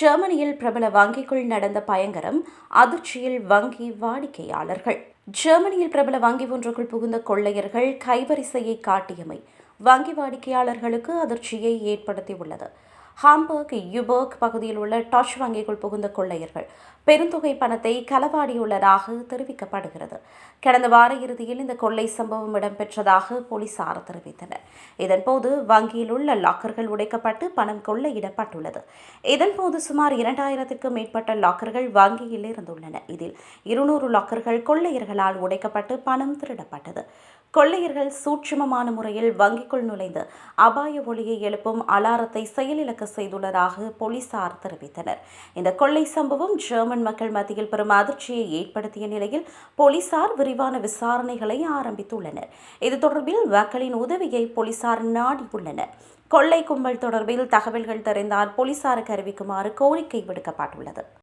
ஜெர்மனியில் பிரபல வங்கிக்குள் நடந்த பயங்கரம் அதிர்ச்சியில் வங்கி வாடிக்கையாளர்கள். ஜெர்மனியில் பிரபல வங்கி ஒன்றுக்குள் புகுந்த கொள்ளையர்கள் கைவரிசையை காட்டியமை வங்கி வாடிக்கையாளர்களுக்கு அதிர்ச்சியை ஏற்படுத்தியுள்ளது. ஹாம்பர்க் யுபர்க் பகுதியில் உள்ள டாஷ் வங்கிக்குள் புகுந்த கொள்ளையர்கள். பெருந்தொகை பணத்தை களவாடியுள்ளதாக தெரிவிக்கப்படுகிறது. கடந்த வார இறுதியில் இந்த கொள்ளை சம்பவம் இடம்பெற்றதாக போலீசார் தெரிவித்தனர். இதன்போது வங்கியில் உள்ள லாக்கர்கள் உடைக்கப்பட்டு பணம் கொள்ளையிடப்பட்டுள்ளது. இதன்போது சுமார் இரண்டாயிரத்திற்கும் மேற்பட்ட லாக்கர்கள் வங்கியில் இருந்துள்ளன. இதில் இருநூறு லாக்கர்கள் கொள்ளையர்களால் உடைக்கப்பட்டு பணம் திருடப்பட்டது. கொள்ளையர்கள் சூட்சுமமான முறையில் வங்கிக்குள் நுழைந்து அபாய ஒளியை எழுப்பும் அலாரத்தை செயலிழக்க செய்துள்ளதாக போலீசார் தெரிவித்தனர். இந்த கொள்ளை சம்பவம் ஜெர்மன் மக்கள் மத்தியில் பெரும் அதிர்ச்சியை ஏற்படுத்திய நிலையில் போலீசார் விரிவான விசாரணைகளை ஆரம்பித்துள்ளனர். இது தொடர்பில் மக்களின் உதவியை போலீசார் நாடியுள்ளனர். கொள்ளை கும்பல் தொடர்பில் தகவல்கள் தெரிந்தால் போலீசாருக்கு அறிவிக்குமாறு கோரிக்கை விடுக்கப்பட்டுள்ளது.